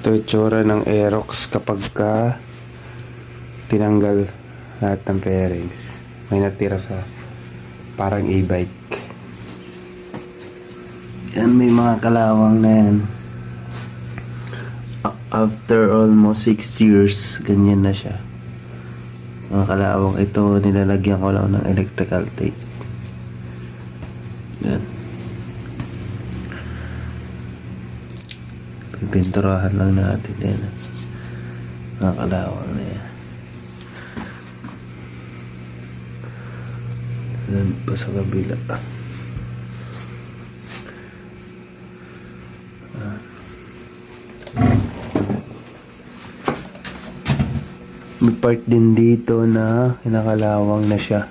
Ito itsura ng Aerox kapag ka tinanggal lahat ng fairings. May natira sa parang e-bike. Yan, may mga kalawang na yan. After almost 6 years, ganyan na siya. Mga kalawang ito, nilalagyan ko lang ng electrical tape. Yan. Pipinturahan lang natin yan. Mga kalawang na yan. Yan pa sa kabila. May part din dito na kinakalawang na siya.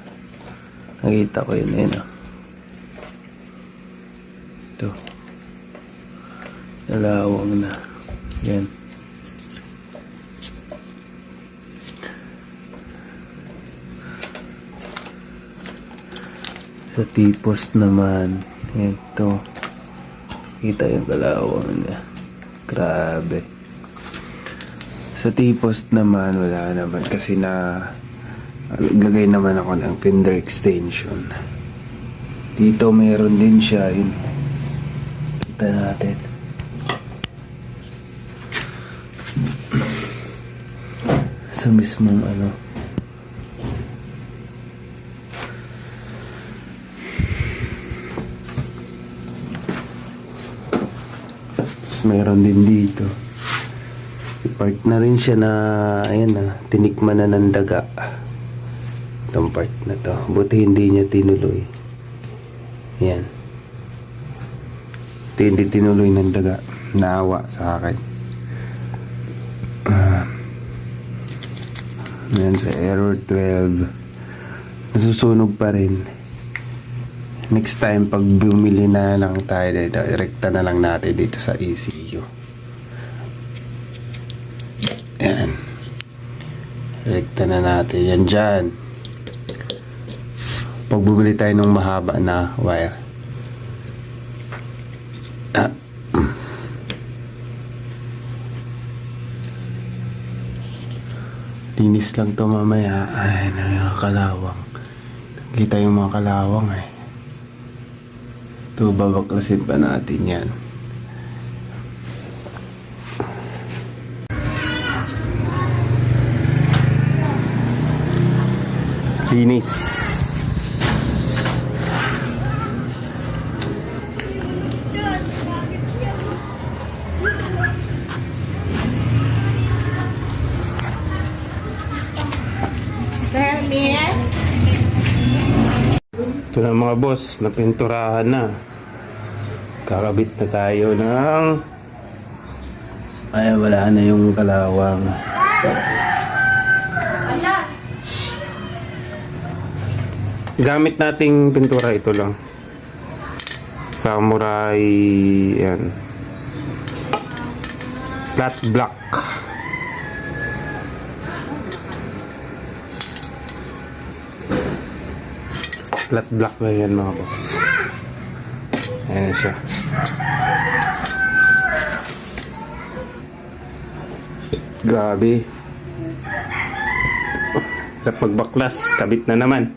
Nakita ko yun yun. ah. Ito. Nalawang na. Yan. Sa tipos naman, ito. Kita yung kalawang niya. Grabe. Sa tipos naman, wala naman kasi na naglagay naman ako ng fender extension. Dito meron din siya. Yun. Kita natin. Sa mismong ano. Tapos meron din dito. Part na rin siya na, ayan na, tinikman na ng daga. Itong part na to. Buti hindi niya tinuloy. Ayan. Ito hindi tinuloy ng daga. Naawa sa akin. Ayan sa error 12. Nasusunog pa rin. Next time, pag bumili na lang tayo dito, rekta na lang natin dito sa ECU. Yan. Rekta na natin. Yan dyan. Pag bumili tayo ng mahaba na wire. Linis lang to mamaya. Ay, nakakalawang. Kita yung mga kalawang eh. Ito, babaklasin pa natin yan. Linis. Permit? Ito na mga boss, napinturahan na. Kakabit na tayo ng... Ay, wala na yung kalawang. Gamit nating pintura ito lang. Samurai... Yan. Flat black. Flat black na yan mga boss. Ayan siya. Grabe. At magbaklas, kabit na naman.